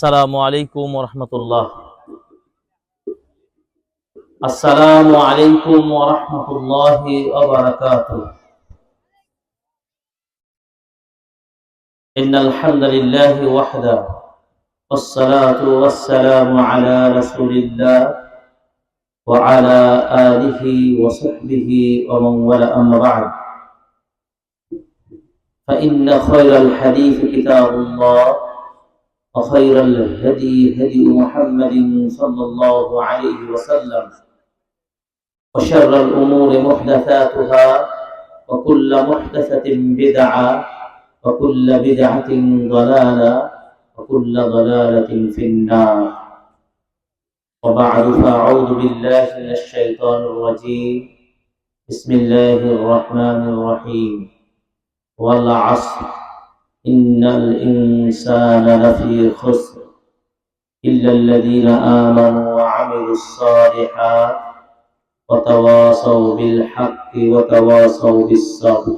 السلام عليكم ورحمة الله. السلام عليكم ورحمة الله وبركاته. إن الحمد لله وحده والصلاة والسلام على رسول الله وعلى آله وصحبه ومن ولا أما بعد فإن خير الحديث كتاب الله وخير الهدي هدي محمد صلى الله عليه وسلم. وشر الأمور محدثاتها وكل محدثة بدعة وكل بدعة ضلالة وكل ضلالة في النار. وبعد فأعوذ بالله من الشيطان الرجيم. بسم الله الرحمن الرحيم. والعصر. إن الإنسان لفي خسر إلا الذين آمنوا وعملوا الصالحات وتواصوا بالحق وتواصوا بالصبر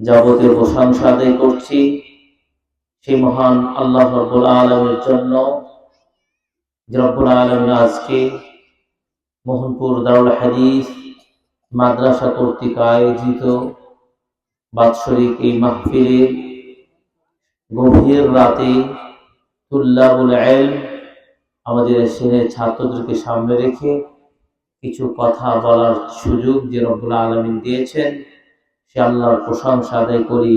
যাবতীয় প্রশংসা আদায় করছি সেই মহান আল্লাহ রব্বুল আলমের জন্য যে রব্বুল আলম আজকে মোহনপুর দারুল হাদিস মাদ্রাসা কর্তৃক আয়োজিত বাৎসরিক এই মাহফিলে গভীর রাতে তুল্লাবুল এল আমাদের সেনের ছাত্রদেরকে সামনে রেখে কিছু কথা বলার সুযোগ যে রব্বুল আলমিন দিয়েছেন, সে আল্লাহর প্রশংসা আদায় করি,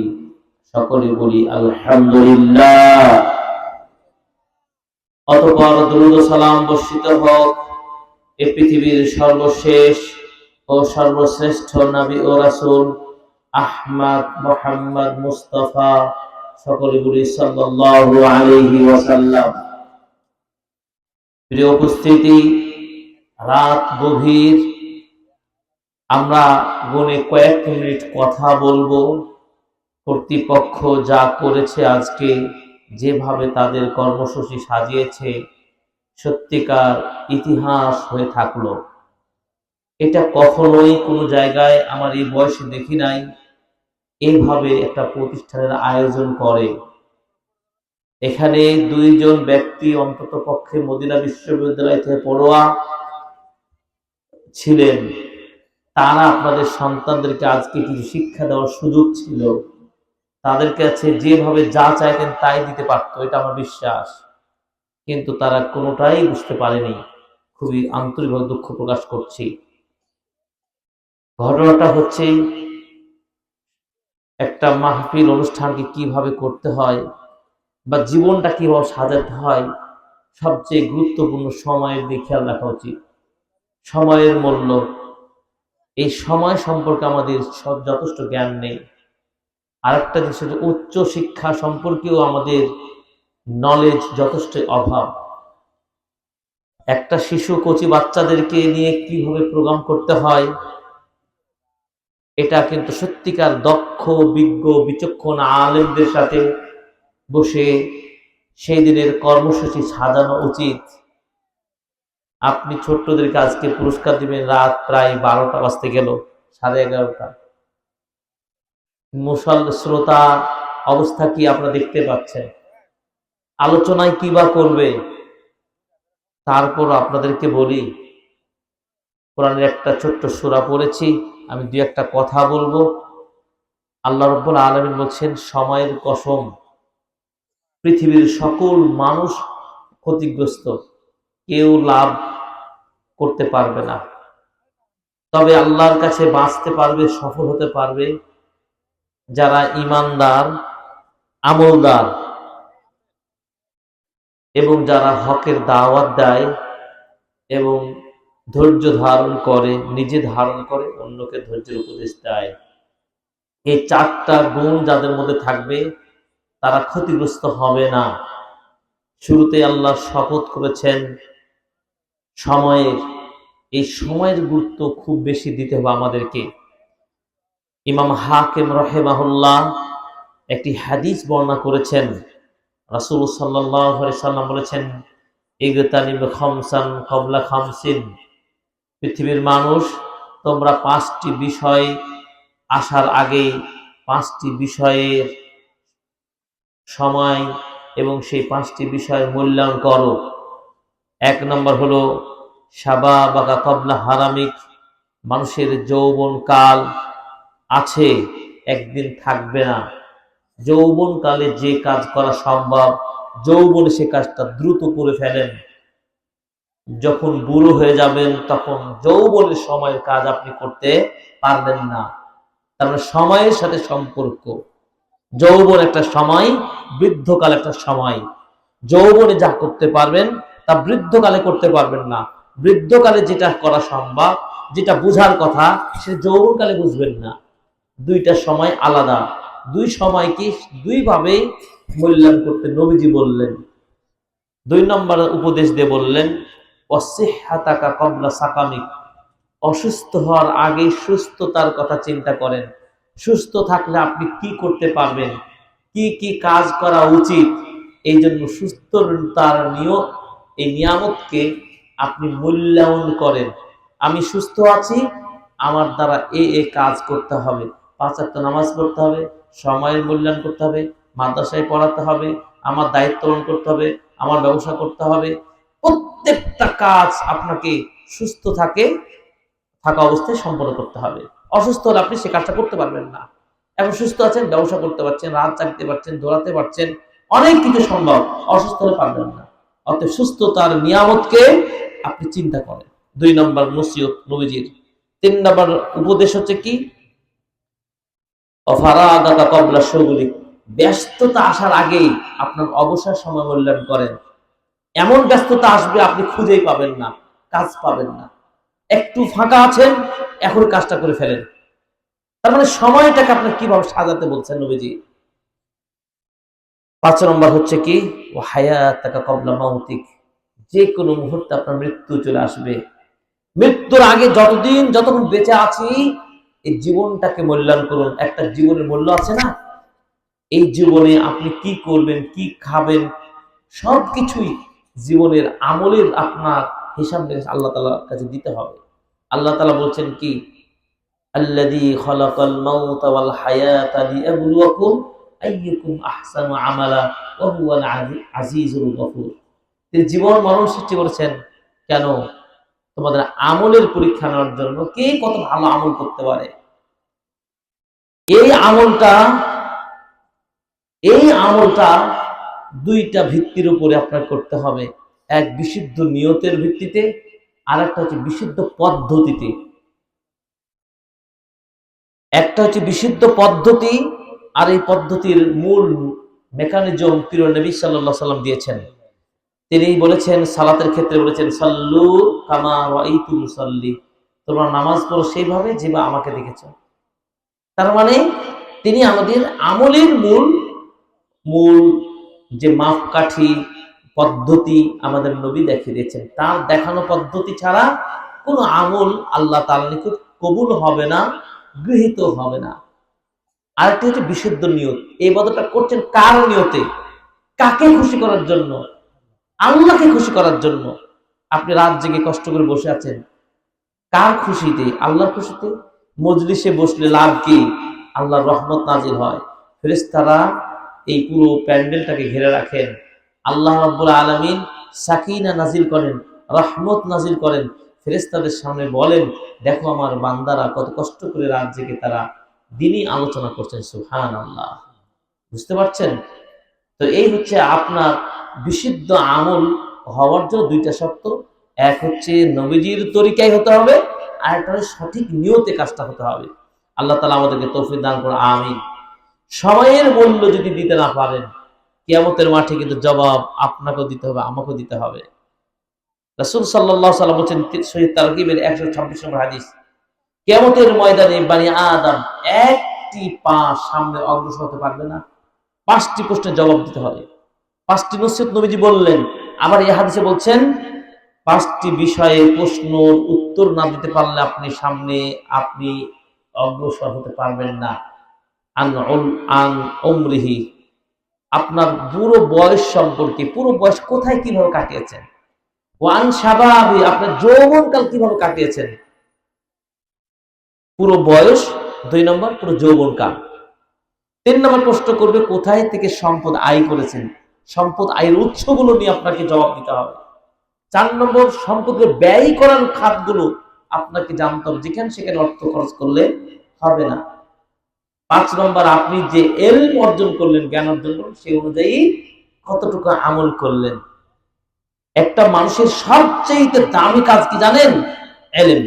সকলে বলি আলহামদুলিল্লাহ। অতপর দুরুদ সালাম বর্ষিত হোক, এ পৃথিবীর সর্বশেষ ও সর্বশ্রেষ্ঠ নবী ও রাসূল আহমদ মোহাম্মদ মুস্তফা সকলে বলি সাল্লাল্লাহু আলাইহি ওয়াসাল্লাম। প্রিয় উপস্থিতি, রাত গভীর। আমরা গুনে কয়েক মিনিট কথা বলব। কর্তৃপক্ষ যা করেছে আজকে, যেভাবে তাদের কর্মসূচি সাজিয়েছে, সত্যিকার ইতিহাস হয়ে থাকল। এটা কখনোই কোনো জায়গায় আমার এই বয়সে দেখি নাই। এইভাবে একটা প্রতিষ্ঠানের আয়োজন করে। এখানে দুইজন ব্যক্তি অন্তত পক্ষে মদিনা বিশ্ববিদ্যালয় থেকে পড়োয়া ছিলেন। তারা আপনাদের সন্তানদেরকে আজকে কিছু শিক্ষা দেওয়ার সুযোগ ছিল। তাদের কাছে যেভাবে যা চাইতেন তাই দিতে পারতো, এটা আমার বিশ্বাস। কিন্তু তারা কোনোটাই বুঝতে পারেনি। খুবই আন্তরিকভাবে দুঃখ প্রকাশ করছি। ঘটনাটা হচ্ছে একটা মাহফিল অনুষ্ঠানকে কীভাবে করতে হয় বা জীবনটা কীভাবে সাজাতে হয়, সবচেয়ে গুরুত্বপূর্ণ সময়ের দিকে খেয়াল রাখা উচিত। সময়ের মূল্য। এই সময় সম্পর্কে আমাদের সব যথেষ্ট জ্ঞান নেই। আরেকটা জিনিস হচ্ছে উচ্চ শিক্ষা সম্পর্কেও আমাদের নলেজ যথেষ্ট অভাব। একটা শিশু, কচি বাচ্চাদেরকে নিয়ে কীভাবে প্রোগ্রাম করতে হয় এটা কিন্তু সত্যিকার দক্ষ, বিজ্ঞ, বিচক্ষণ আলেমদের সাথে বসে সেই দিনের কর্মসূচি সাজানো উচিত। আপনি ছোট্টদেরকে আজকে পুরস্কার দিবেন, রাত প্রায় বারোটা বাজতে গেল, সাড়ে এগারোটা। মুসল শ্রোতা অবস্থা কি আপনারা দেখতে পাচ্ছেন? আলোচনায় কি বা করবে? তারপর আপনাদেরকে বলি কোরআনের একটা ছোট্ট সুরা পড়েছি। আমি দু একটা কথা বলব। আল্লাহ রব্বুল আলমিন বলছেন, সময়ের কসম। পৃথিবীর সকল মানুষ ক্ষতিগ্রস্ত। কেউ লাভ করতে পারবে না। তবে আল্লাহর কাছে বাঁচতে পারবে, সফল হতে পারবে যারা ইমানদার, আমলদার এবং যারা হকের দাওয়াত দেয় এবং ধৈর্য ধারণ করে, নিজে ধারণ করে, অন্যকে ধৈর্যের উপদেশ দেয়। এই চারটা গুণ যাদের মধ্যে থাকবে, তারা ক্ষতিগ্রস্ত হবে না। শুরুতে আল্লাহ শপথ করেছেন, সময়ের, এই সময়ের গুরুত্ব খুব বেশি দিতে হবে আমাদেরকে। ইমাম হাকিম রহেমাহুল্লাহ একটি হাদিস বর্ণনা করেছেন। রাসুল সাল্লাহ সাল্লাম বলেছেন ইগতানিম খমসান কবলা খামসিন। পৃথিবীর মানুষ, তোমরা পাঁচটি বিষয় আসার আগে পাঁচটি বিষয়ের সময় এবং সেই পাঁচটি বিষয়ের মূল্যায়ন করো। এক নম্বর হলো, সাবা বাকা কবলা হারামিক, মানুষের যৌবন কাল আছে, একদিন থাকবে না। যৌবন কালে যে কাজ করা সম্ভব, যৌবনে সে কাজটা দ্রুত করে ফেলেন। যখন বুড়ো হয়ে যাবেন, তখন যৌবনের সময়ের কাজ আপনি করতে পারবেন না। তার মানে সময়ের সাথে সম্পর্ক। যৌবন একটা সময়, বৃদ্ধকাল একটা সময়। যৌবনে যা করতে পারবেন, তা বৃদ্ধকালে করতে পারবেন না। বৃদ্ধকালে যেটা করা সম্ভব, যেটা বুঝার কথা, সে যৌবনকালে বুঝবেন না। দুইটা সময় আলাদা। দুই সময়কে দুইভাবেই মূল্যায়ন করতে নবীজি বললেন। দুই নম্বর উপদেশ দিয়ে বললেন অসিহাতাকা কবলা সাকামিক অসুস্থ হওয়ার আগে সুস্থতার কথা চিন্তা করেন। সুস্থ থাকলে আপনি কি করতে পারবেন? কি কি কাজ করা উচিত? এই জন্য সুস্থতার নিয়ম এই নিয়ামতকে আপনি মূল্যায়ন করেন। আমি সুস্থ আছি, আমার দ্বারা এ এ কাজ করতে হবে। পাঁচাত্ত নামাজ পড়তে হবে, সময়ের মূল্যায়ন করতে হবে, মাদ্রাসায় পড়াতে হবে, আমার দায়িত্ব পালন করতে হবে, আমার ব্যবসা করতে হবে প্রত্যেকটা কাজ আপনাকে সুস্থ থাকে, থাকা অবস্থায় সম্পন্ন করতে হবে। অসুস্থ হলে আপনি সে কাজটা করতে পারবেন না। এখন সুস্থ আছেন, ব্যবসা করতে পারছেন, রাত চাকতে পারছেন, দৌড়াতে পারছেন, অনেক কিছু সম্ভব, অসুস্থ হলে পারবেন না। অতএব সুস্থতার নিয়ামতকে আপনি চিন্তা করেন। দুই নম্বর নসিহত নবীজির। তিন নম্বর উপদেশ হচ্ছে কি? অফারাগাতা কবলা সগুলি ব্যস্ততা আসার আগেই আপনার অবসর সময় মূল্যায়ন করেন। এমন ব্যস্ততা আসবে আপনি খুঁজেই পাবেন না, কাজ পাবেন না। একটু ফাঁকা আছেন, এখন কাজটা করে ফেলেন। তার মানে সময়টাকে আপনি কীভাবে সাজাতে বলছেন নবীজি? পাঁচ নম্বর হচ্ছে কি, ও হায়াতাকা কবলা মাউতিক যে কোনো মুহূর্তে আপনার মৃত্যু চলে আসবে। মৃত্যুর আগে যতদিন যতক্ষণ বেঁচে আছি, এই জীবনটাকে মূল্যায়ন করুন। একটা জীবনের মূল্য আছে না? এই জীবনে আপনি কি করবেন, কি খাবেন, সবকিছুই জীবনের আমলের আপনার হিসাব আল্লাহ তালার কাছে দিতে হবে। আল্লাহ তালা বলছেন কি? জীবন মরণ সৃষ্টি করেছেন কেন? তোমাদের আমলের পরীক্ষা নেওয়ার জন্য কে কত ভালো আমল করতে পারে? এই আমলটা এই আমলটা দুইটা ভিত্তির উপরে আপনার করতে হবে। এক বিশুদ্ধ নিয়তের ভিত্তিতে আর একটা হচ্ছে বিশুদ্ধ পদ্ধতিতে। একটা হচ্ছে বিশুদ্ধ পদ্ধতি, আর এই পদ্ধতির মূল মেকানিজম প্রিয় নবী সাল্লাহ সাল্লাম দিয়েছেন। তিনি বলেছেন, সালাতের ক্ষেত্রে বলেছেন, সাল্লু কামা মুসাল্লি। তোমরা নামাজ পড়ো সেইভাবে যেভাবে আমাকে দেখেছ। তার মানে তিনি আমাদের আমলের মূল মূল যে মাপকাঠি পদ্ধতি আমাদের নবী দেখিয়ে দিয়েছেন তার দেখানো পদ্ধতি ছাড়া কোনো আমল আল্লাহ তার নিকট কবুল হবে না, গৃহীত হবে না। আরেকটি হচ্ছে বিশুদ্ধ নিয়ত। এই বদলটা করছেন কার নিয়তে? কাকে খুশি করার জন্য? আল্লাহকে খুশি করার জন্য। আপনি রাত জেগে কষ্ট করে বসে আছেন। কার খুশিতে? আল্লাহর খুশিতে? মজলিসে বসলে লাভ কি? আল্লাহর রহমত নাজিল হয়। ফেরেশতারা এই পুরো প্যান্ডেলটাকে ঘিরে রাখেন। আল্লাহ রাব্বুল আলামিন সাকিনা নাজিল করেন, রহমত নাজিল করেন ফেরেস্তাদের সামনে বলেন, দেখো আমার বান্দারা কত কষ্ট করে রাত জেগে তারা দিনই আলোচনা করছেন সুহান আল্লাহ বুঝতে পারছেন? তো এই হচ্ছে আপনার বিশুদ্ধ আমল হওয়ার জন্য দুইটা শর্ত। এক হচ্ছে নবীজির তরিকাই হতে হবে, আর একটা সঠিক নিয়তে কাজটা হতে হবে। আল্লাহ তালা আমাদেরকে তৌফিক দান করে আমিন। সময়ের মূল্য যদি দিতে না পারেন, কিয়ামতের মাঠে কিন্তু জবাব আপনাকেও দিতে হবে, আমাকেও দিতে হবে। রাসূল সাল্লাল্লাহু সাল্লাম বলছেন শহীদ তারকিবের একশো ছাব্বিশ নম্বর হাদিস, কিয়ামতের ময়দানে বানি আদম একটি পা সামনে অগ্রসর হতে পারবে না। পাঁচটি প্রশ্নের জবাব দিতে হবে। পাঁচটি নসিহত নবীজি বললেন, আবার এই হাদিসে বলছেন, পাঁচটি বিষয়ে প্রশ্নর উত্তর না দিতে পারলে আপনি সামনে আপনি অগ্রসর হতে পারবেন না। আন আপনার পুরো বয়স সম্পর্কে, পুরো বয়স কোথায় কীভাবে কাটিয়েছেন? ওয়ান সাবাবি আপনার যৌবনকাল কীভাবে কাটিয়েছেন? পুরো বয়স, দুই নম্বর, পুরো যৌবনকাল। তিন নম্বর প্রশ্ন করবে, কোথায় থেকে সম্পদ আয় করেছেন? সম্পদ আয়ের উৎসগুলো নিয়ে আপনাকে জবাব দিতে হবে। চার নম্বর, সম্পদকে ব্যয় করার খাতগুলো আপনাকে জানতে হবে। যেখানে সেখানে অর্থ খরচ করলে হবে না। পাঁচ নম্বর, আপনি যে এল অর্জন করলেন, জ্ঞান অর্জন করলেন, সেই অনুযায়ী কতটুকু আমল করলেন? একটা মানুষের সবচেয়ে দামি কাজ কি জানেন? এলেম।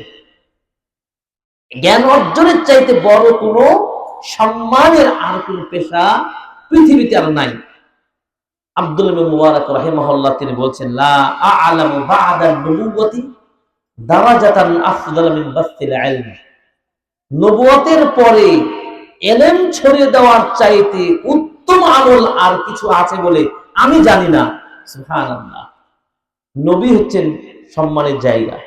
জ্ঞান অর্জনের চাইতে বড় কোনো সম্মানের আর কোন পেশা পৃথিবীতে আর নাই। আব্দুল মুবারক রাহিমাহুল্লাহ তিনি বলছেন, লা নবুয়তের পরে এলেম ছড়িয়ে দেওয়ার চাইতে উত্তম আমল আর কিছু আছে বলে আমি জানি না। নবী হচ্ছেন সম্মানের জায়গা।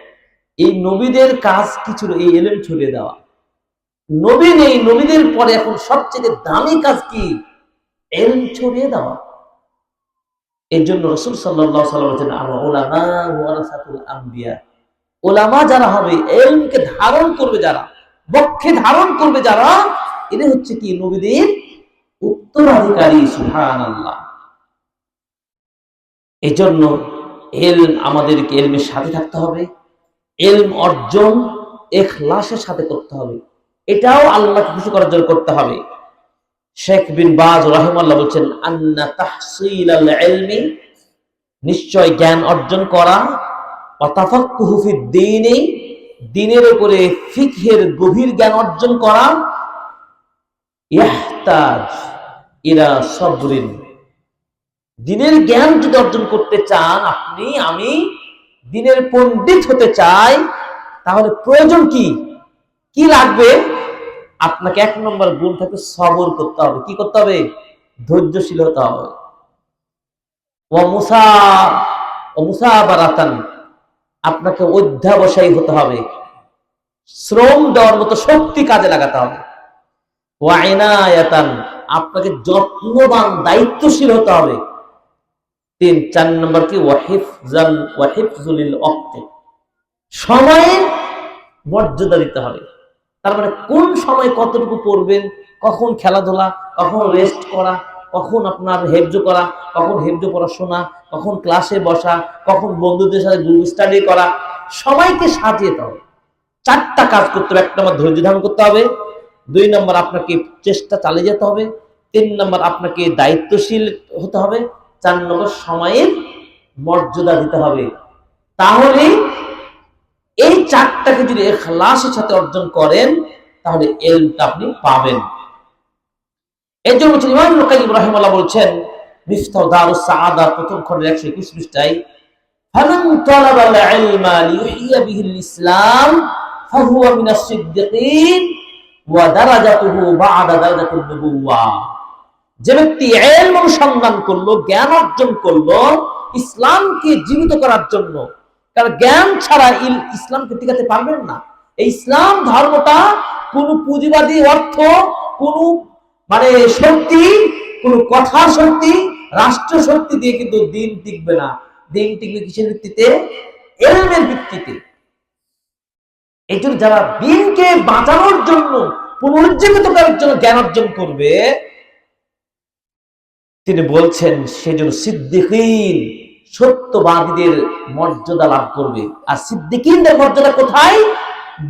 এই নবীদের কাজ কি ছিল এই এলেম ছড়িয়ে দেওয়া। নবী নেই, নবীদের পরে এখন সবচেয়ে দামি কাজ কি? এলম ছড়িয়ে দেওয়া। এর জন্য রসুল সাল্লাহ ওলামা যারা হবে, এলমকে ধারণ করবে যারা বক্ষে ধারণ করবে যারা এরা হচ্ছে কি নবীদের উত্তরাধিকারী সুহান আল্লাহ এই জন্য এলম, আমাদেরকে এলমের সাথে থাকতে হবে। এলম অর্জন এখলাসের সাথে করতে হবে। এটাও আল্লাহকে খুশি করার জন্য করতে হবে। শেখ বিন বাজ রহমাল্লাহ বলছেন, আন্না তাহসিল আল ইলমি নিশ্চয় জ্ঞান অর্জন করা। দ্বীনি দিনের উপরে ফিকহের গভীর জ্ঞান অর্জন করা। ইয়াহতাজ ইলা সবরিন। দিনের জ্ঞান যদি অর্জন করতে চান, আপনি, আমি দিনের পণ্ডিত হতে চাই, তাহলে প্রয়োজন কি? কি লাগবে? আপনাকে এক নম্বর গুণ থাকে সবর করতে হবে। কি করতে হবে? ধৈর্যশীল হতে হবে। আপনাকে অধ্যাবসায়ী হতে হবে। শ্রম দেওয়ার মতো শক্তি কাজে লাগাতে হবে। আপনাকে যত্নবান, দায়িত্বশীল হতে হবে। তিন, চার নম্বর কি? ওয়াহিফজান ওয়াহিফজুলিল অক্তে সময়ে মর্যাদা দিতে হবে। তার মানে কোন সময় কতটুকু পড়বেন, কখন খেলাধুলা, কখন রেস্ট করা, কখন আপনার হেফজ করা, কখন হেফজ পড়াশোনা, কখন ক্লাসে বসা, কখন বন্ধুদের সাথে গ্রুপ স্টাডি করা, সবাইকে সাজিয়ে হবে। চারটা কাজ করতে হবে এক নম্বর ধৈর্য ধারণ করতে হবে। দুই নম্বর আপনাকে চেষ্টা চালিয়ে যেতে হবে, তিন নম্বর আপনাকে দায়িত্বশীল হতে হবে, চার নম্বর সময়ের মর্যাদা দিতে হবে। তাহলে এই চারটাকে যদি এখলাসের সাথে অর্জন করেন, তাহলে এলটা আপনি পাবেন। এর জন্য বলছেন, ইমাম লোকাই ইব্রাহিম আল্লাহ বলছেন, মিফতাহ দারুস সাআদা প্রথম খণ্ডের একশো একুশ পৃষ্ঠায়, ফামান তালাবা আল-ইলমা লিইহইয়া বিহিল ইসলাম ফাহুয়া মিনাস সিদ্দিকিন যে ব্যক্তি এলম অনুসন্ধান করল, জ্ঞান অর্জন করল, ইসলামকে জীবিত করার জন্য, কারণ জ্ঞান ছাড়া ইসলামকে টিকাতে পারবেন না। এই ইসলাম ধর্মটা কোন পুঁজিবাদী অর্থ, কোন মানে শক্তি, কোন কথা শক্তি, রাষ্ট্র শক্তি দিয়ে কিন্তু দিন টিকবে না। দিন টিকবে কিসের ভিত্তিতে? এলমের ভিত্তিতে। এই জন্য যারা দিনকে বাঁচানোর জন্য পুনরুজ্জীবিত করার জন্য জ্ঞান অর্জন করবে, তিনি বলছেন, সেজন্য সিদ্দিকিন সত্যবাদীদের মর্যাদা লাভ করবে। আর সিদ্দিকিনদের মর্যাদা কোথায়?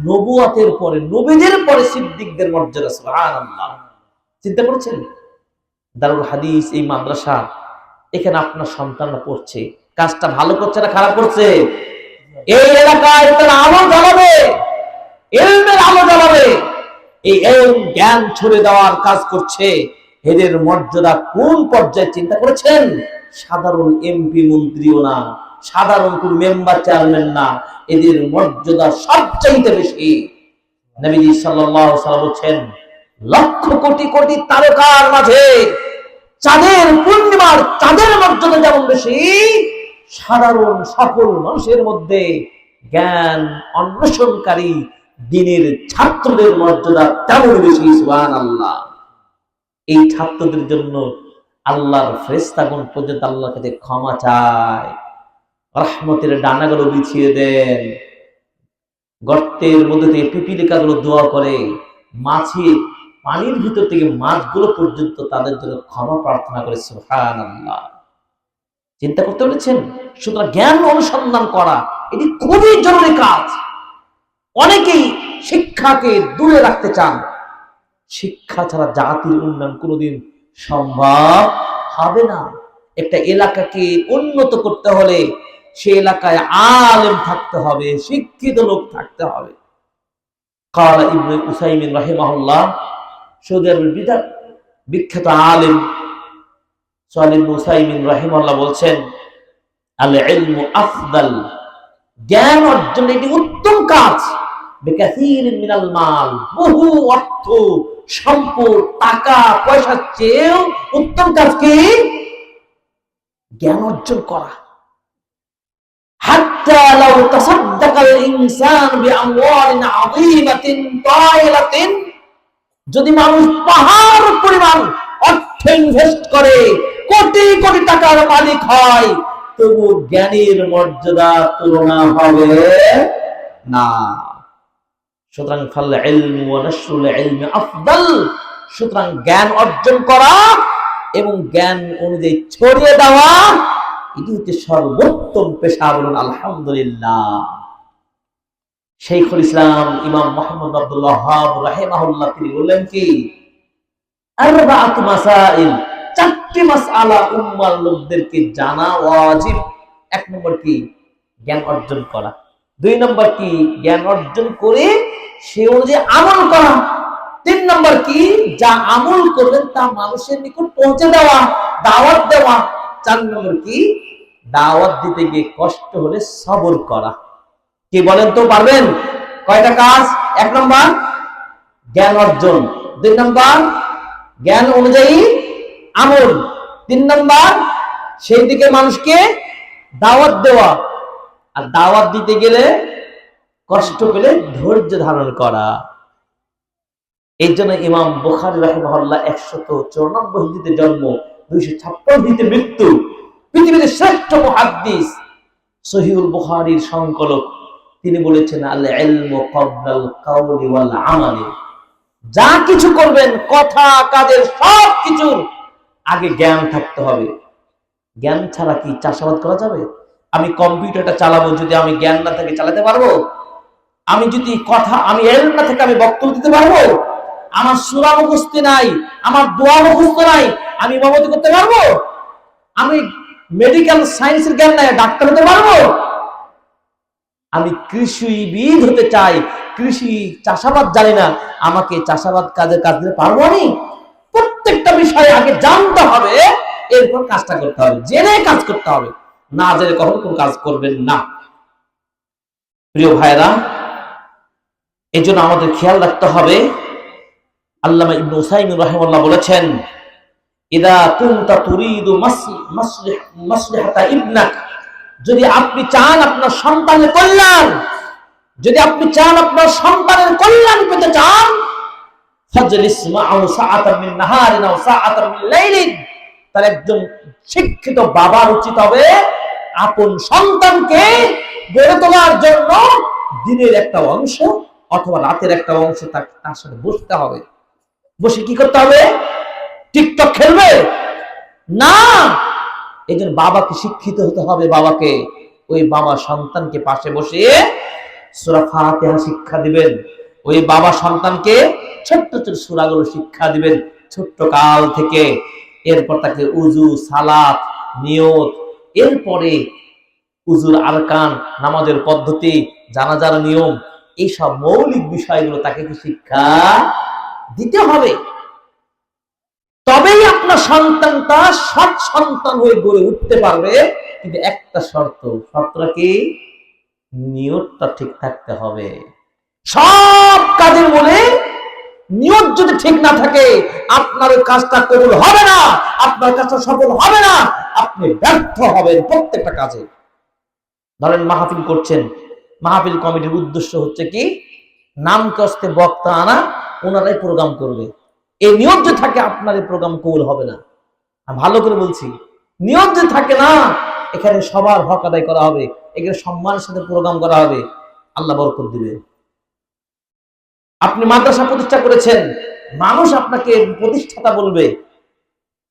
নবুয়াতের পরে, নবীদের পরে সিদ্দিকদের মর্যাদা, সুবহানাল্লাহ। চিন্তা করছেন? দারুল হাদিস, এই মাদ্রাসা, এখানে আপনার সন্তানরা পড়ছে, কাজটা ভালো করছে না খারাপ করছে? এই এলাকায় তারা আলো জ্বালাবে এলমের আলো জ্বালাবে। এই এলম জ্ঞান ছড়ে দেওয়ার কাজ করছে। এদের মর্যাদা কোন পর্যায়ে চিন্তা করেছেন? সাধারণ এমপি মন্ত্রীও না, সাধারণ কোন মেম্বার চেয়ারম্যান না। এদের মর্যাদা সবচাইতে বেশি। নবীজি সাল্লাল্লাহু আলাইহি বলছেন, লক্ষ কোটি কোটি তারকার মাঝে চাঁদের পূর্ণিমার চাঁদের মর্যাদা যেমন বেশি, সাধারণ সকল মানুষের মধ্যে জ্ঞান অন্বেষণকারী দিনের ছাত্রদের মর্যাদা তেমন বেশি সুবহান আল্লাহ এই ছাত্রদের জন্য আল্লাহর ফ্রেস্তাগণ পর্যন্ত আল্লাহর কাছে ক্ষমা চায়। রহমতের ডানাগুলো বিছিয়ে দেন। গর্তের মধ্যে থেকে পিপিলিকাগুলো দোয়া করে। মাছি, পানির ভিতর থেকে মাছগুলো পর্যন্ত তাদের জন্য ক্ষমা প্রার্থনা করে সুহান আল্লাহ চিন্তা করতে পেরেছেন সুতরাং জ্ঞান অনুসন্ধান করা, এটি খুবই জরুরি কাজ। অনেকেই শিক্ষাকে দূরে রাখতে চান। শিক্ষা ছাড়া জাতির উন্নয়ন কোনোদিন সম্ভব হবে না। একটা এলাকাকে উন্নত করতে হলে সে এলাকায় আলেম থাকতে হবে, শিক্ষিত লোক থাকতে হবে। ইবনে উসাইমিন সৌদি আরবের বিখ্যাত আলেম মুসাইমিন রাহিমাল্লাহ বলছেন আল আফদাল। জ্ঞান অর্জন এটি উত্তম কাজ। মিনাল মাল বহু অর্থ সম্পদ টাকা পয়সার চেয়েও উত্তম কাজ কি জ্ঞান অর্জন করা حتى لو تصدق الإنسان بأموال عظيمة طائلة যদি মানুষ পাহাড় পরিমাণ অর্থ ইনভেস্ট করে কোটি কোটি টাকার মালিক হয় তবু জ্ঞানীর মর্যাদা তুলনা হবে না সুতরাং সুতরাং জ্ঞান অর্জন করা এবং জ্ঞান অনুযায়ী ছড়িয়ে দেওয়া, এটি হচ্ছে সর্বোত্তম পেশা বলুন আলহামদুলিল্লাহ। শেখুল ইসলাম ইমাম মোহাম্মদ আব্দুল্লাহ রাহেমাহুল্লাহ, তিনি বললেন কি চারটি উম্মার লোকদেরকে জানা ওয়াজিব। এক নম্বর কি, জ্ঞান অর্জন করা। দুই নম্বর কি, জ্ঞান অর্জন করে সে অনুযায়ী আমল করা। তিন নম্বর কি? যা আমল করবেন তা মানুষের নিকট পৌঁছে দেওয়া, দাওয়াত দেওয়া। চার নম্বর কি? দাওয়াত দিতে গিয়ে কষ্ট হলে সবর করা। কি বলেন তো পারবেন? কয়টা কাজ? এক নম্বর, জ্ঞান অর্জন। দুই নম্বর, জ্ঞান অনুযায়ী আমল। তিন নম্বর, সেই দিকে মানুষকে দাওয়াত দেওয়া। আর দাওয়াত দিতে গেলে কষ্ট পেলে ধৈর্য ধারণ করা। এই জন্য ইমাম বুখারি রাহিমাহুল্লাহ একশত চৌরানব্বই হিন্দিতে জন্ম, দুইশো ছাপ্পান্ন হিন্দিতে মৃত্যু। পৃথিবীতে শ্রেষ্ঠ মুহাদ্দিস সহিউল বুখারীর সংকলক। তিনি বলেছেন আমালি যা কিছু করবেন, কথা, কাজের সব কিছুর আগে জ্ঞান থাকতে হবে। জ্ঞান ছাড়া কি চাষাবাদ করা যাবে? আমি কম্পিউটারটা চালাবো, যদি আমি জ্ঞান না থাকে চালাতে পারব? আমি যদি কথা, আমি এল না থেকে আমি বক্তব্য দিতে পারব? আমার সুরা মুখস্থ নাই, আমার দোয়া মুখস্থ নাই, আমি ইমামতি করতে পারব? আমি মেডিকেল সায়েন্সের জ্ঞান নাই, ডাক্তার হতে পারব? আমি কৃষিবিদ হতে চাই, কৃষি চাষাবাদ জানি না, আমাকে চাষাবাদ কাজের কাজ দিতে পারব আমি? প্রত্যেকটা বিষয়ে আগে জানতে হবে, এরপর কাজটা করতে হবে, জেনে কাজ করতে হবে। না জেনে কখনো কোন কাজ করবেন না। প্রিয় ভাইরা এই জন্য আমাদের খেয়াল রাখতে হবে। আল্লামা ইবনু উসাইমিন রাহিমাহুল্লাহ বলেছেন, ইদা কুনতা তুরিদু মাসলিহ- মাসলিহাতা ইবনাক। যদি আপনি চান আপনার সন্তানের কল্যাণ, যদি আপনি চান আপনার সন্তানের কল্যাণ পেতে চান, ফাজলিস মাআহু সাআতাম মিন নাহারিন আও সাআতাম মিন লাইলিন। তাহলে একজন শিক্ষিত বাবার উচিত হবে আপন সন্তানকে গড়ে তোলার জন্য দিনের একটা অংশ অথবা রাতের একটা অংশ তার- সাথে বসতে হবে। বসে কি করতে হবে? টিকটক খেলবে? না! এই বাবাকে শিক্ষিত হতে হবে বাবাকে। ওই বাবা সন্তানকে পাশে বসে সুরা শিক্ষা দিবেন। ওই বাবা সন্তানকে ছোট্ট ছোট সুরাগুলো শিক্ষা দিবেন ছোট্ট কাল থেকে। এরপর তাকে উজু সালাত, নিয়ত, এরপরে উজুর আরকান, নামাজের পদ্ধতি, জানাজার নিয়ম এইসব মৌলিক বিষয়গুলো তাকে কি শিক্ষা দিতে হবে? তবেই আপনার সন্তানটা সৎ সন্তান হয়ে গড়ে উঠতে পারবে। কিন্তু একটা শর্ত, শর্তটা কি? নিয়তটা ঠিক থাকতে হবে। সব কাজের মনে নিয়ত যদি ঠিক না থাকে, আপনার কাজটা কবুল হবে না, আপনার কাজটা সফল হবে না, আপনি ব্যর্থ হবেন প্রত্যেকটা কাজে। ধরেন মাহফিল করছেন মাহফিল কমিটির উদ্দেশ্য হচ্ছে কি? নাম কস্তে বক্তা আনা, ওনারাই প্রোগ্রাম করবে। এই নিয়ম যে থাকে আপনার এই প্রোগ্রাম কবুল হবে না। ভালো করে বলছি নিয়ম যে থাকে না, এখানে সবার হক আদায় করা হবে, এখানে সম্মানের সাথে প্রোগ্রাম করা হবে। আল্লাহ বরকত দিবে। আপনি মাদ্রাসা প্রতিষ্ঠা করেছেন, মানুষ আপনাকে প্রতিষ্ঠাতা বলবে,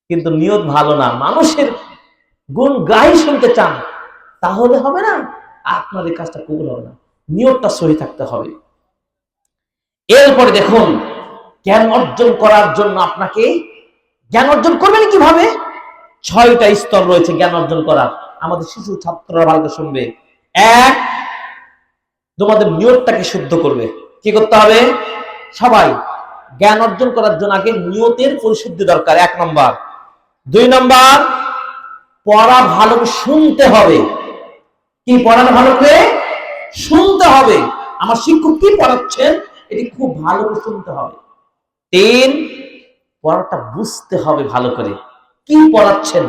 কিন্তু নিয়ত ভালো না। মানুষের গুণ গাই শুনতে চান, তাহলে হবে না। আপনার এই কাজটা কবুল হবে না। নিয়তটা সহি থাকতে হবে। এরপরে দেখুন, জ্ঞান অর্জন করার জন্য আপনাকে জ্ঞান অর্জন করবেন কীভাবে? ছয়টা স্তর রয়েছে জ্ঞান অর্জন করার। আমাদের শিশু ছাত্ররা ভালো শুনবে। এক, তোমাদের নিয়তটাকে শুদ্ধ করবে। কি করতে হবে? সবাই, জ্ঞান অর্জন করার জন্য আগে নিয়তের পরিশুদ্ধি দরকার। এক নম্বর। দুই নম্বর, পড়া ভালো শুনতে হবে। কি পড়ানো ভালো করে? শুনতে হবে। আমার শিক্ষক কি পড়াচ্ছেন? এটি খুব ভালো করে শুনতে হবে। তিন, পড়াটা বুঝতে হবে ভালো করে। কি পড়াচ্ছেন?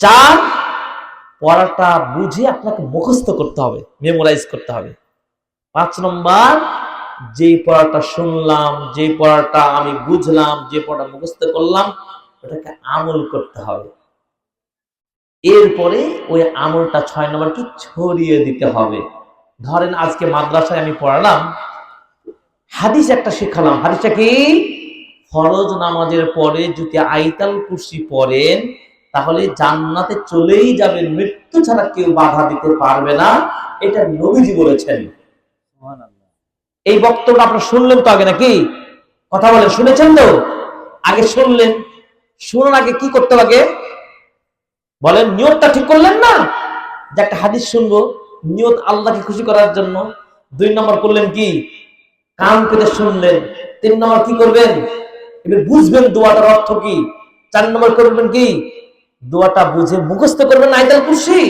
চার, পড়াটা বুঝে আপনাকে মুখস্থ করতে হবে মেমোরাইজ করতে হবে। পাঁচ নম্বর যে পড়াটা শুনলাম যে পড়াটা আমি বুঝলাম, যে পড়াটা মুখস্থ করলাম, ওটাকে আমল করতে হবে। এরপরে ওই আমলটা ছয় নম্বরকে ছড়িয়ে দিতে হবে। ধরেন আজকে মাদ্রাসায় আমি পড়ালাম হাদিস একটা শিখালাম। হাদিসটা কি? ফরজ নামাজের পরে যদি আইতাল কুর্সি পড়েন তাহলে জান্নাতে চলেই যাবেন। মৃত্যু ছাড়া কেউ বাধা দিতে পারবে না। এটা নবীজি বলেছেন। এই বক্তব্য আপনারা শুনলেন তো আগে নাকি? কথা বলেন শুনেছেন তো? আগে শুনলেন। শুনুন আগে কি করতে লাগে বলেন, নিয়তটা ঠিক করলেন না? যে একটা হাদিস শুনব, নিয়ত আল্লাহকে খুশি করার জন্য। দুই নম্বর করলেন কি? কান পেতে শুনলেন। তিন নম্বর কি করবেন? এবার বুঝবেন দোয়াটার অর্থ কি? চার নম্বর করবেন কি? দোয়াটা বুঝে মুখস্থ করবেন আইতাল কুরসি।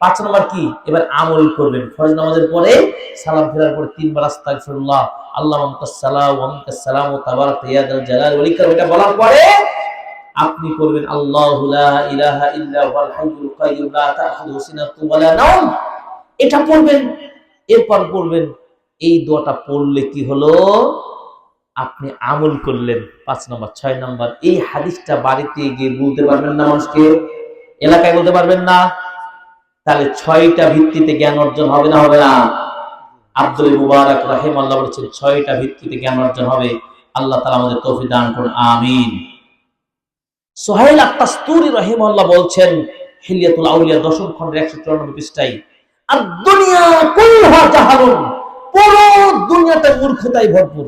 পাঁচ নম্বর কি? এবার আমল করবেন। ফরজ নামাজের পরে সালাম ফেরার পরে তিনবার আস্তাগফিরুল্লাহ। আল্লাহ সালাম ওয়া মিনকাস সালাম ওয়া তাবারাক জালাল ইকরাম। এটা বলার পরে আপনি নাওম। এটা পড়বেন, এরপর পড়বেন এই দোয়াটা পড়লে কি হলো? আপনি আমল করলেন। পাঁচ নম্বর, ছয় নম্বর, এই হাদিসটা বাড়িতে গিয়ে বলতে পারবেন না মানুষকে? এলাকায় বলতে পারবেন না? তাহলে ছয়টা ভিত্তিতে জ্ঞান অর্জন হবে না হবে না? আব্দুল মুবারক রাহিম আল্লাহ বলেছেন, ছয়টা ভিত্তিতে জ্ঞান অর্জন হবে। আল্লাহ তালা আমাদের তৌফিক দান করুন, আমিন। সোহেল আত্মাস্তুরি রহিম আল্লাহ বলছেন, হিলিয়াতুল আউলিয়া দশম খন্ডের একশো চুরানব্বই পৃষ্ঠায়, আর দুনিয়া কুল্লুহা জাহালুন, পুরো দুনিয়াতে মূর্খতায় ভরপুর।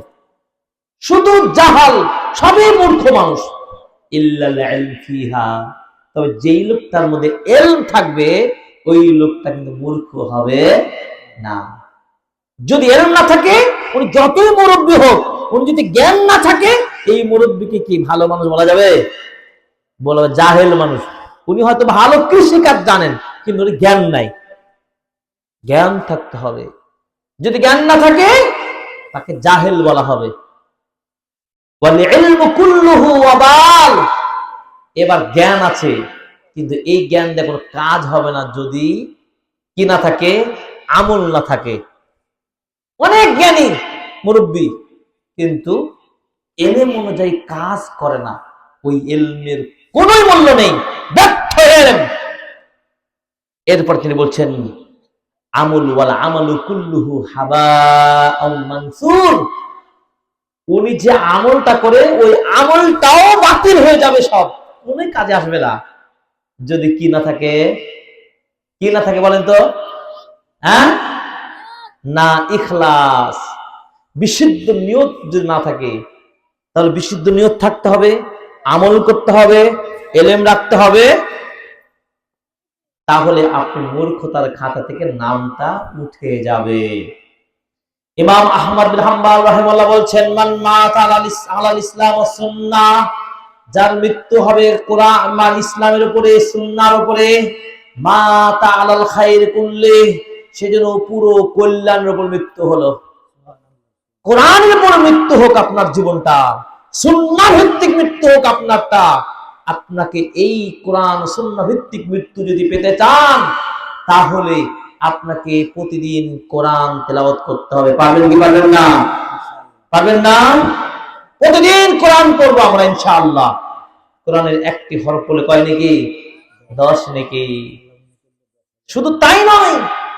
শুধু জাহাল সবই মূর্খ মানুষ। ফিহা। তবে যেই লোকটার মধ্যে এলম থাকবে, ওই লোকটা কিন্তু মূর্খ হবে না। যদি এলম না থাকে, উনি যতই মুরব্বী হোক, উনি যদি জ্ঞান না থাকে, এই মুরব্বীকে কি ভালো মানুষ বলা যাবে? বলা জাহেল মানুষ। উনি হয়তো ভালো কৃষিকাজ জানেন, কিন্তু জ্ঞান নাই। জ্ঞান থাকতে হবে। যদি জ্ঞান না থাকে, তাকে জাহেল বলা হবে। এবার জ্ঞান আছে, কিন্তু এই জ্ঞান দিয়ে কোনো কাজ হবে না যদি কি না থাকে, আমল না থাকে। অনেক জ্ঞানী মুরব্বী, কিন্তু এলেম অনুযায়ী কাজ করে না। ওই এলমের কোন মূল্য নেই। ব্যর্থ এলেম এরপর তিনি বলছেন, আমল ওয়াল আমালু কুল্লুহু হাবা উনি যে আমলটা করে, ওই আমলটাও বাতিল হয়ে যাবে সব। কোন কাজে আসবে না। যদি কি না থাকে, কি না থাকে বলেন তো? হ্যাঁ? না, ইখলাস। বিশুদ্ধ নিয়ত যদি না থাকে, তাহলে বিশুদ্ধ নিয়ত থাকতে হবে। আমল করতে হবে, এলেম রাখতে হবে। তাহলে আপনি মূর্খতার খাতা থেকে নামটা উঠে যাবে। ইমাম আহমদ বিন হাম্বাল বলছেন, মান মাতা আলাল ইসলাম ও যার মৃত্যু হবে কোরআন, মান ইসলামের উপরে সুন্নাহর উপরে। মাতা আলাল খাইর কুল্লি সেজন্য পুরো কল্যাণের উপর মৃত্যু হলো। কোরআনের উপর মৃত্যু হোক আপনার জীবনটা। সুন্নাহ ভিত্তিক মৃত্যু হোক আপনারটা। আপনাকে এই কোরআন সুন্নাহ ভিত্তিক মৃত্যু যদি পেতে চান, তাহলে আপনাকে প্রতিদিন কোরআন তেলাওয়াত করতে হবে। পারবেন কি পারবেন না? পারবেন না? প্রতিদিন কোরআন পড়ব আমরা, ইনশাআল্লাহ। কোরআনের একটি হরফ পড়লে কয় নাকি? দশ নাকি? শুধু তাই নয়,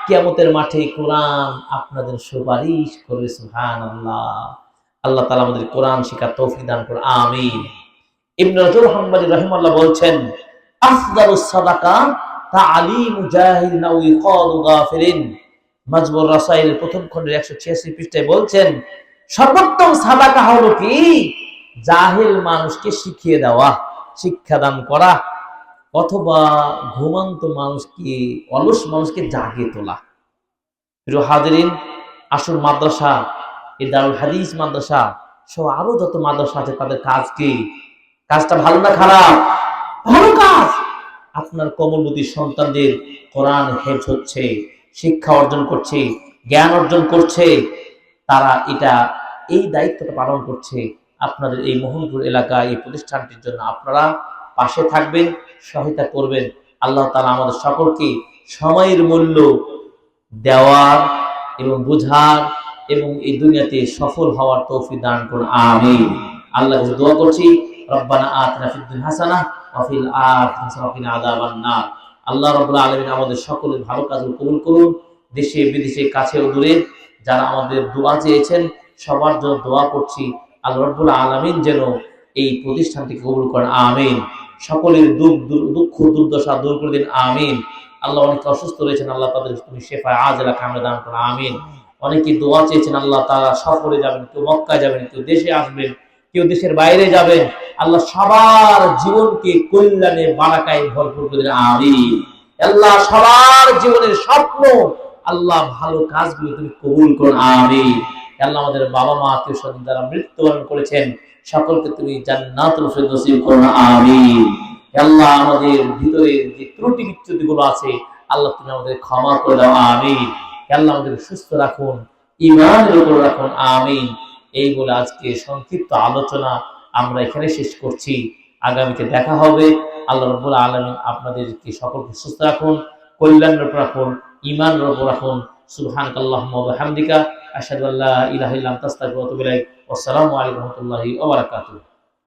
কিয়ামতের মাঠে কোরআন আপনাদের সুপারিশ করবে সুহান আল্লাহ আল্লাহ তালা আমাদের কোরআন শিকার তৌফিক দান করে আমিন। ইবনে রাজুল বলছেন সাদাকা তালিমু জাহিলিন আও ইকালু গাফিলিন। মাজমুর রাসাইল প্রথম খণ্ডের 186 পৃষ্ঠায় বলছেন, সর্বোত্তম সাদাকা হলো কি? জাহিল মানুষকে শিখিয়ে দেওয়া শিক্ষাদান করা, অথবা ঘুমন্ত মানুষকে, অলস মানুষকে জাগিয়ে তোলা। হাজিরিন, আসুন মাদ্রাসা এই দারুল হাদিস মাদ্রাসা সহ আরও যত মাদ্রাসা আছে, তাদের কাজ কি? কাজটা ভালো না খারাপ? ভালো কাজ! আপনার কমলবতী সন্তানদের কোরআন হেফ হচ্ছে, শিক্ষা অর্জন করছে, জ্ঞান অর্জন করছে, তারা এটা, এই দায়িত্বটা পালন করছে। আপনাদের এই মোহনপুর এলাকা এই প্রতিষ্ঠানটির জন্য আপনারা পাশে থাকবেন, সহায়তা করবেন। আল্লাহ তালা আমাদের সকলকে সময়ের মূল্য দেওয়ার এবং বোঝার এবং এই দুনিয়াতে সফল হওয়ার তৌফিক দান করুন, আমিন। আল্লাহ কাছে দোয়া করছি, রব্বানা আতিনা ফিদ দুনিয়া হাসানা ওয়া ফিল আখিরাতি আল্লাহ রাব্বুল আলামিন আমাদের সকলের ভালো কাজ কবুল করুন, দেশে, বিদেশে, কাছে ও দূরে। যারা আমাদের দোয়া চেয়েছেন, সবার জন্য দোয়া করছি, আল্লাহ রাব্বুল আলামিন যেন এই প্রতিষ্ঠানটিকে কবুল করেন, আমিন। সকলের দুঃখ দুঃখ, দুর্দশা দূর করে দিন, আমিন। আল্লাহ অনেক অসুস্থ রয়েছেন, আল্লাহ তাদের তুমি শেফায় আজ এলাকা আমরা দান করেন, আমিন। অনেকে দোয়া চেয়েছেন, আল্লাহ তারা সফরে যাবেন, কেউ মক্কায় যাবেন, কেউ দেশে আসবেন, কেউ দেশের বাইরে যাবেন। আল্লাহ সবার জীবনকে কল্যাণে, বারাকায় ভরপুর করে দিন আমিন। আল্লাহ সবার জীবনের স্বপ্ন, আল্লাহ ভালো কাজগুলো তুমি কবুল করুন। আমিন। আল্লাহ আমাদের বাবা মা আত্মীয় স্বজন যারা মৃত্যুবরণ করেছেন, সকলকে তুমি জান্নাতুল ফেরদৌস করুন। আমিন। আল্লাহ আমাদের ভিতরে যে ত্রুটি বিচ্যুতি গুলো আছে, আল্লাহ তুমি আমাদের ক্ষমা করে দাও। আমিন। আল্লাহ আমাদের সুস্থ রাখুন ইমানের উপর রাখুন, আমিন। এই বলে আজকে সংক্ষিপ্ত আলোচনা আমরা এখানে শেষ করছি। আগামীতে দেখা হবে। আল্লাহ রব্বুল আলমিন আপনাদেরকে সকলকে সুস্থ রাখুন, কল্যাণের উপর রাখুন ইমানের উপর রাখুন। সুবহানাক আল্লাহুম্মা ওয়া বিহামদিকা, আশহাদু আল্লা ইলাহা আস্তাগফিরুকা ওয়া আতুবু আলাইকুম রাহমাতুল্লাহি ওয়া বারাকাতুহু।